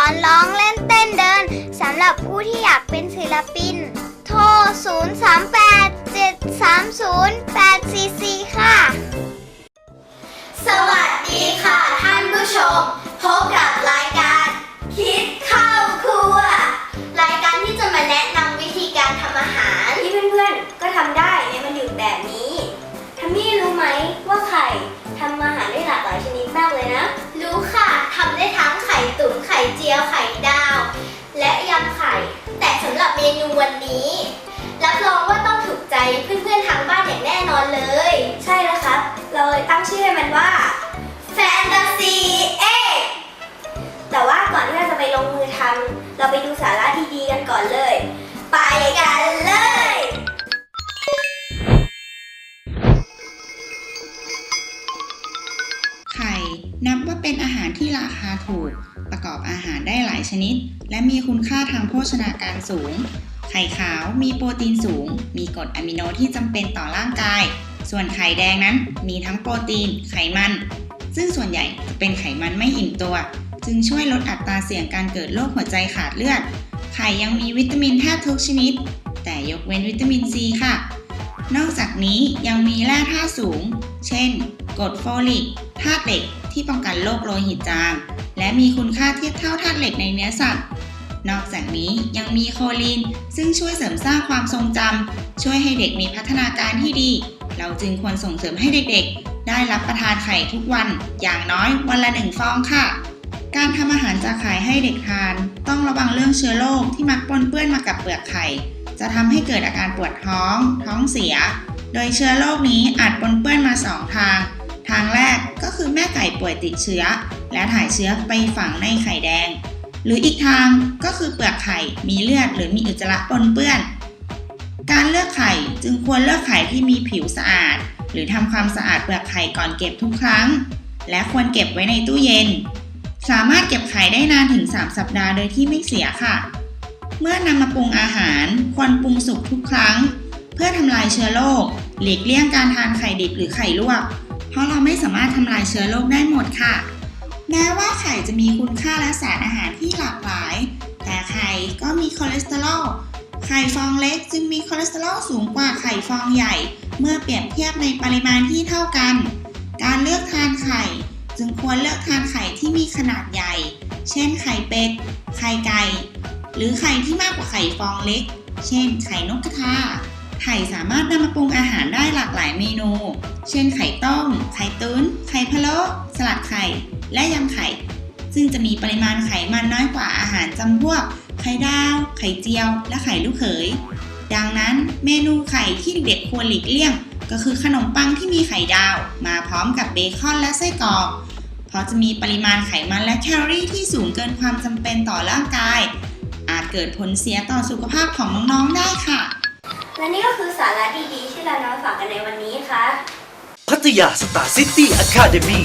อนร้องเล่นเต้นเดินสำหรับผู้ที่อยากเป็นศิลปิน โทร 038 730 844 ค่ะ สวัสดีค่ะท่านผู้ชม พบกับรายการ คิดเข้าครัว รายการที่จะมาแนะนำวิธีการทำอาหาร ที่เพื่อนๆ ก็ทำได้ใน ชื่อให้มันว่าแฟนตาซีเอ็กแต่ว่าก่อนที่เราจะไปลงมือทำเราไปดูสาระดีๆกันก่อนเลย ไปกันเลย ไข่นับว่าเป็นอาหารที่ราคาถูก ประกอบอาหารได้หลายชนิด และมีคุณค่าทางโภชนาการสูง ไข่ขาวมีโปรตีนสูง มีกรดอะมิโนที่จำเป็นต่อร่างกาย ส่วนไข่แดงนั้นมีทั้งโปรตีน ไขมัน ซึ่งส่วนใหญ่เป็นไขมันไม่อิ่มตัว จึงช่วยลดอัตราเสี่ยงการเกิดโรคหัวใจขาดเลือด ไข่ยังมีวิตามินแทบทุกชนิด แต่ยกเว้นวิตามินซีค่ะ นอกจากนี้ยังมีแร่ธาตุสูง เช่นกรดโฟลิกธาตุเหล็กที่ป้องกันโรคโลหิตจาง และมีคุณค่าเทียบเท่าธาตุเหล็กในเนื้อสัตว์นอกจากนี้ยังมีโคลีน ซึ่งช่วยเสริมสร้างความทรงจำช่วยให้เด็กมีพัฒนาการที่ดี เราจึงควรส่งเสริมให้เด็กๆ ได้รับประทานไข่ทุกวัน อย่างน้อยวันละหนึ่งฟองค่ะ การทำอาหารจากไข่ให้เด็กทาน ต้องระวังเรื่องเชื้อโรคที่มักปนเปื้อนมากับเปลือกไข่ จะทำให้เกิดอาการปวดท้อง ท้องเสีย โดยเชื้อโรคนี้อาจปนเปื้อนมาสองทาง ทางแรกก็คือแม่ไก่ป่วยติดเชื้อ และถ่ายเชื้อไปฝังในไข่แดง หรืออีกทางก็คือเปลือกไข่มีเลือดหรือมีอุจจาระปนเปื้อน การเลือกไข่จึงควรเลือกไข่ที่มีผิวสะอาด หรือทำความสะอาดเปลือกไข่ก่อนเก็บทุกครั้ง และควรเก็บไว้ในตู้เย็น สามารถเก็บไข่ได้นานถึง 3 สัปดาห์โดยที่ไม่เสียค่ะ เมื่อนำมาปรุงอาหารควรปรุงสุกทุกครั้ง เพื่อทำลายเชื้อโรคหลีกเลี่ยงการทานไข่ดิบหรือไข่ลวก เพราะเราไม่สามารถทำลายเชื้อโรคได้หมดค่ะ แม้ว่าไข่จะมีคุณค่าและสารอาหารที่หลากหลาย แต่ไข่ก็มีคอเลสเตอรอล ไข่ฟองเล็กจึงมีคอเลสเตอรอลสูงกว่าไข่ฟองใหญ่ เมื่อเปรียบเทียบในปริมาณที่เท่ากัน การเลือกทานไข่ จึงควรเลือกทานไข่ที่มีขนาดใหญ่ เช่นไข่เป็ด ไข่ไก่ หรือไข่ที่มากกว่าไข่ฟองเล็ก เช่น ไข่นกกระทา ไข่สามารถนำมาปรุงอาหารได้หลากหลายเมนู เช่นไข่ต้ม ไข่ตุ้นไข่พะโล้ สลัดไข่ และยำไข่ ซึ่งจะมีปริมาณไขมันน้อยกว่าอาหารจำพวก ไข่ดาว ไข่เจียว และไข่ลูกเขย ดังนั้นเมนูไข่ที่เด็กๆควรหลีกเลี่ยง ก็คือขนมปังที่มีไข่ดาว มาพร้อมกับเบคอนและไส้กรอกเพราะจะมีปริมาณไขมันและแคลอรี่ที่สูงเกินความจำเป็นต่อร่างกาย อาจเกิดผลเสียต่อสุขภาพของน้องๆได้ค่ะ และนี่ก็คือสาระดีๆ ที่เรานำมาฝากกันในวันนี้ค่ะ พัทยาสตาร์ซิตี้อะคาเดมี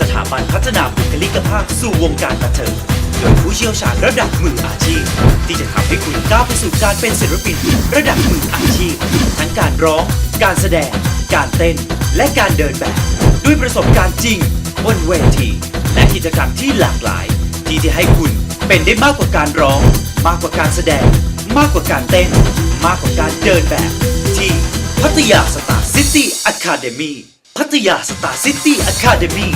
สถาบันพัฒนาบุคลิกภาพสู่วงการบันเทิง โดยผู้เชี่ยวชาญระดับมืออาชีพ ที่จะทำให้คุณก้าวไปสู่การเป็นศิลปิน ระดับมืออาชีพ ทั้งการร้อง การแสดง การเต้น และการเดินแบบ ด้วยประสบการณ์จริงบนเวทีและกิจกรรมที่หลากหลาย ที่จะให้คุณเป็นได้มากกว่าการร้อง มากกว่าการแสดง มากกว่าการเต้น มากกว่าการเดินแบบ ที่พัทยาสตาร์ซิตี้อะคาเดมีพัทยาสตาร์ซิตี้อะคาเดมี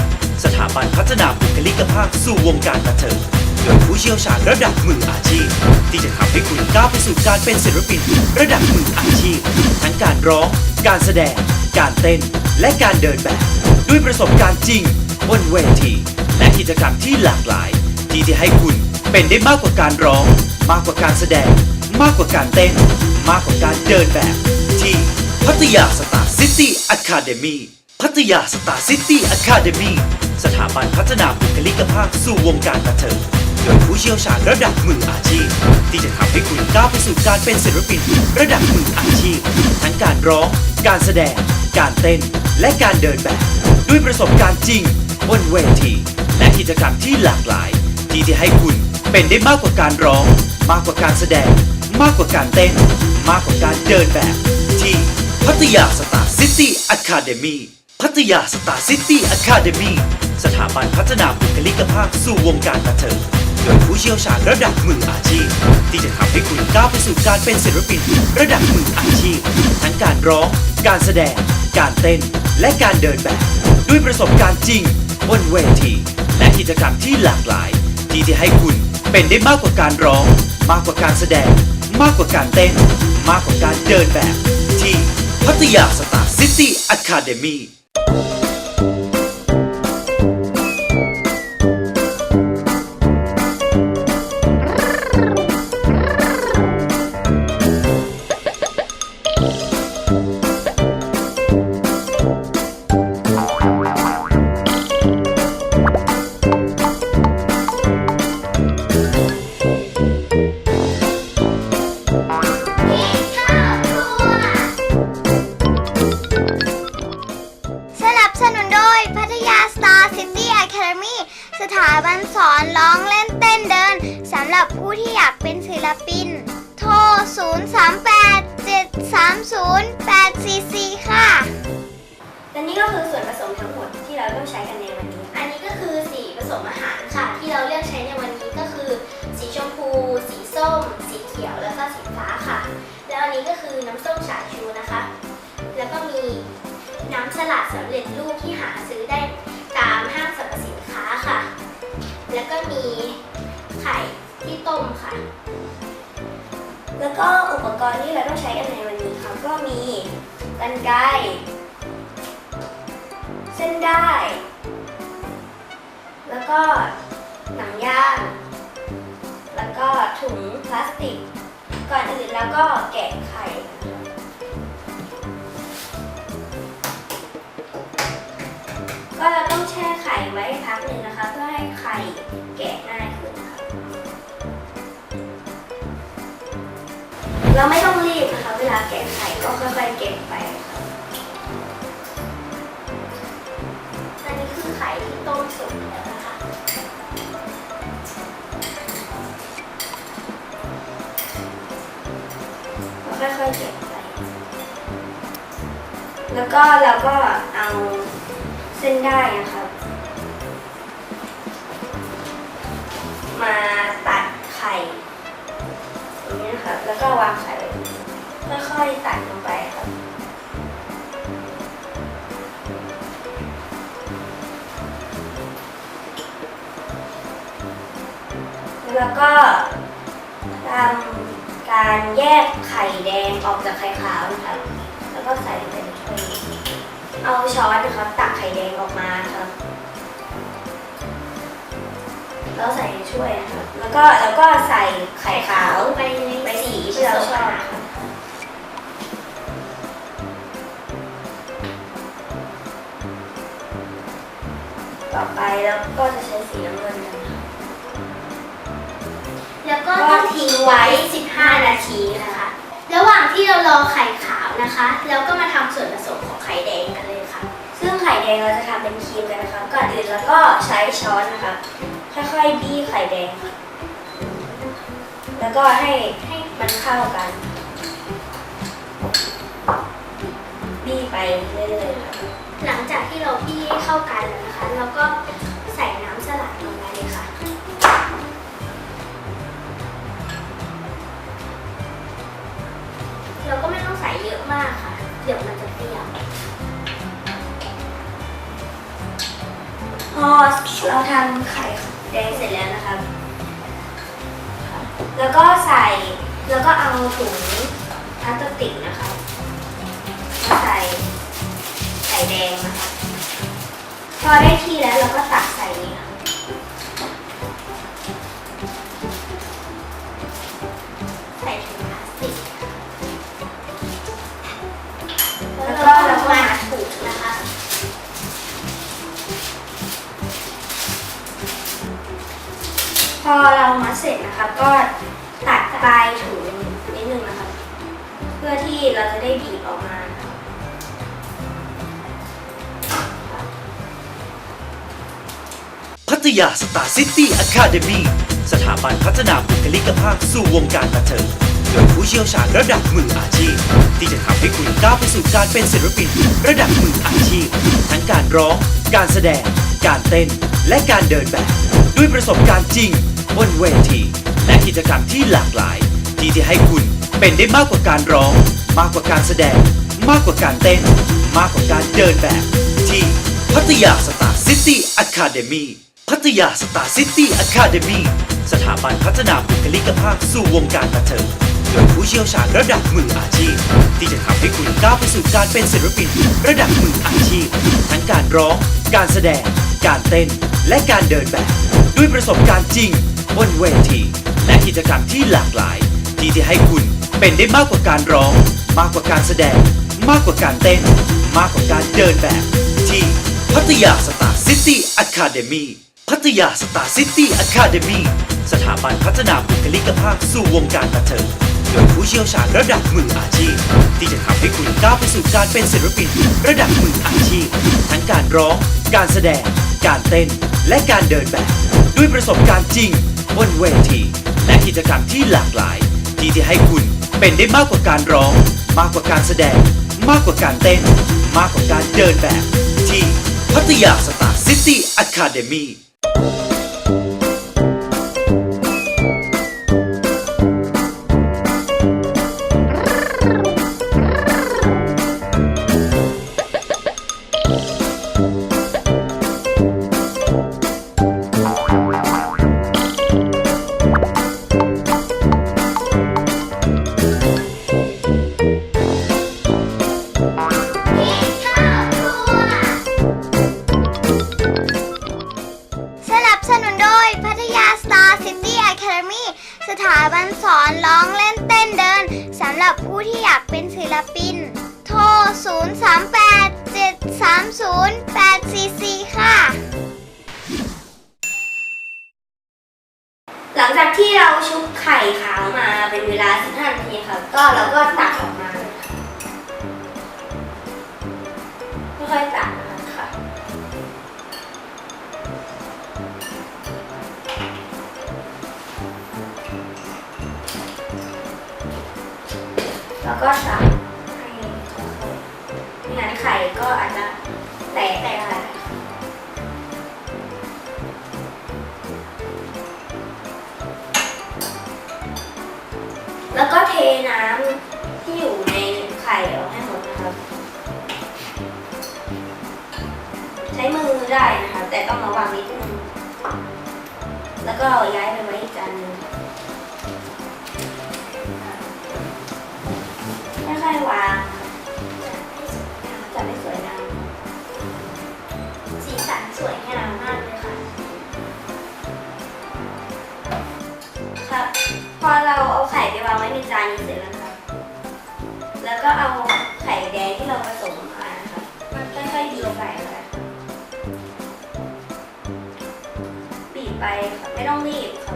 สถาบันพัฒนาบุคลิกภาพสู่วงการบันเทิง โดยผู้เชี่ยวชาญระดับมืออาชีพ ที่จะทำให้คุณก้าวไปสู่การเป็นศิลปิน ระดับมืออาชีพ ทั้งการร้อง การแสดง การเต้น และการเดินแบบ ด้วยประสบการณ์จริงบนเวทีและกิจกรรมที่หลากหลาย ที่จะให้คุณเป็นได้มากกว่าการร้อง มากกว่าการแสดง มากกว่าการเต้น มากกว่าการเดินแบบ ที่พัทยาสตาร์ซิตี้อะคาเดมีพัทยาสตาร์ซิตี้อะคาเดมีสถาบันพัฒนาบุคลิกภาพสู่วงการบันเทิง โดยผู้เชี่ยวชาญระดับมืออาชีพ ที่จะทำให้คุณก้าวไปสู่การเป็นศิลปินระดับมืออาชีพ ทั้งการร้อง การแสดง การเต้น และการเดินแบบ ด้วยประสบการณ์จริงบนเวทีและกิจกรรมที่หลากหลาย ที่จะให้คุณเป็นได้มากกว่าการร้อง มากกว่าการแสดง มากกว่าการเต้น มากกว่าการเดินแบบ ที่พัทยาสตาร์ซิตี้อะคาเดมีพัพัทยาสตาร์ซิตี้อะคาเดมีสถาบันพัฒนาบุคลิกภาพสู่วงการบันเทิง โดยผู้เชี่ยวชาญระดับมืออาชีพ ที่จะทำให้คุณก้าวไปสู่การเป็นศิลปิน ระดับมืออาชีพ ทั้งการร้อง การแสดง การเต้น และการเดินแบบ ด้วยประสบการณ์จริงบนเวที และกิจกรรมที่หลากหลาย ที่จะให้คุณเป็นได้มากกว่าการร้อง มากกว่าการแสดง มากกว่าการเต้น มากกว่าการเดินแบบ ที่พัทยาสตาร์ซิตี้อะคาเดมี ที่อยากเป็นศิลปิน โทร 038 730 844 ค่ะ และนี่ก็คือส่วนผสมทั้งหมดที่เราต้องใช้กันในวันนี้ อันนี้ก็คือสีผสมอาหารค่ะ ที่เราเลือกใช้ในวันนี้ก็คือ สีชมพู สีส้ม สีเขียว แล้วก็สีฟ้าค่ะ แล้วอันนี้ก็คือน้ำส้มสายชูนะคะ แล้วก็มีน้ำสลัดสำเร็จรูปที่หาซื้อได้ตามห้างสรรพสินค้าค่ะ แล้วก็มีไข่ มค่ะ แล้วก็อุปกรณ์ที่เราต้องใช้กันในวันนี้ค่ะก็มีกันไกรเส้นได้ แล้วก็หนังยาง แล้วก็ถุงพลาสติก ก่อนอื่นแล้วก็แกะไข่ก็เราต้องแช่ไข่ไว้พักหนึ่งนะคะ เพื่อให้ไข่แกะง่าย เราไม่ต้องรีบนะคะ เวลาแกะไข่ก็ค่อยๆแกะไปค่ะอันนี้คือไข่ที่ต้มสุกแล้วนะคะเราค่อยๆเก็บไป แล้วก็เราก็เอาเส้นได้นะครั แล้วก็ทำการแยกไข่แดงออกจากไข่ขาวนะครับ แล้วก็ใส่ลงไปในถ้วยเอาช้อนนะครับ ตักไข่แดงออกมาครับ แล้วใส่ในถ้วยนะครับ แล้วก็แล้วก็ใส่ไข่ขาวไปไปสีที่เราชอบนะครับต่อไปแล้วก็จะใช้สีน้ำเงินนะครับ แล้วก็ต้องทิ้งไว้ 15 นาทีนะคะ ระหว่างที่เรารอไข่ขาวนะคะเราก็มาทำส่วนผสมของไข่แดงกันเลยค่ะ ซึ่งไข่แดงเราจะทำเป็นครีมกันนะคะ ก่อนอื่นเราก็ใช้ช้อนนะคะ ค่อยๆบี้ไข่แดงค่ะแล้วก็ให้ให้มันเข้ากัน บี้ไปเรื่อยๆค่ะ หลังจากที่เราบี้เข้ากันแล้วนะคะ เราก็ใส่น้ำสลัดลง เราทำไข่แดงเสร็จแล้วนะครับ แล้วก็ใส่ แล้วก็เอาถุงพลาสติกนะคะมาใส่ไข่แดงนะคะพอได้ที่แล้วเราก็ตักใส่นี่ค่ะใส่ถุงพลาสติก พอเรามาเสร็จนะคะก็ตัดปลายถุงนิดนึงนะคะเพื่อที่เราจะได้บีบออกมาพัทยาสตาร์ซิตี้อะคาเดมีสถาบันพัฒนาบุคลิกภาพสู่วงการบันเทิงโดยผู้เชี่ยวชาญระดับมืออาชีพ ที่จะทำให้คุณก้าวไปสู่การเป็นศิลปินระดับมืออาชีพ ทั้งการร้อง การแสดง การเต้น และการเดินแบบ ด้วยประสบการณ์จริง บนเวที และกิจกรรมที่หลากหลาย ที่จะให้คุณเป็นได้มากกว่าการร้อง มากกว่าการแสดง มากกว่าการเต้น มากกว่าการเดินแบบ ที่พัทยาสตาร์ซิตี้อะคาเดมีพัทยาสตาร์ซิตี้อะคาเดมีสถาบันพัฒนาบุคลิกภาพสู่วงการบันเทิงโดยผู้เชี่ยวชาญระดับมืออาชีพ ที่จะทำให้คุณก้าวไปสู่การเป็นศิลปินระดับมืออาชีพ ทั้งการร้อง การแสดง การเต้น และการเดินแบบ ด้วยประสบการณ์จริง บนเวที และกิจกรรมที่หลากหลาย ที่จะให้คุณเป็นได้มากกว่าการร้อง มากกว่าการแสดง มากกว่าการเต้น มากกว่าการเดินแบบ ที่พัทยาสตาร์ซิตี้อะคาเดมีพัทยาสตาร์ซิตี้อะคาเดมีสถาบันพัฒนาบุคลิกภาพสู่วงการบันเทิงโดยผู้เชี่ยวชาญระดับมืออาชีพ ที่จะทำให้คุณก้าวไปสู่การเป็นศิลปินระดับมืออาชีพ ทั้งการร้อง การแสดง การเต้น และการเดินแบบ ด้วยประสบการณ์จริง บนเวที และกิจกรรมที่หลากหลาย ที่จะให้คุณเป็นได้มากกว่าการร้อง มากกว่าการแสดง มากกว่าการเต้น มากกว่าการเดินแบบ ที่พัทยาสตาร์ซิตี้อะคาเดมี 0 3 8 7 3 0 8 4 4 ค่ะ แต่ต้องระวังนิดนึงแล้วก็เอาย้ายไปไว้อีกจานนึงค่อยๆวางจัดให้สวยงามสีสันสวยงามมากเลยค่ะครับพอเราเอาไข่ไปวางไว้ในจานนี้เสร็จแล้วครับแล้วก็เอาไข่แดงที่เราผสมมานะครับมันค่อยๆบีบไปค่ะ ไปค่ะไม่ต้องรีบค่ะ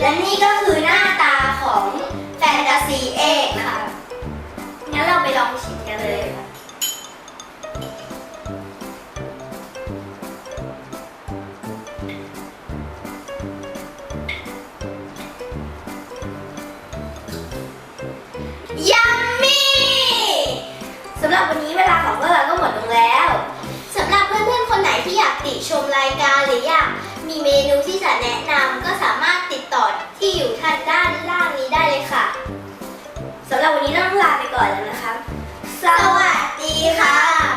และนี่ก็คือหน้าตาของแฟนตาซีเอกนะคะ สำหรับวันนี้ต้องลาไปก่อนแล้วนะคะ สวัสดีค่ะ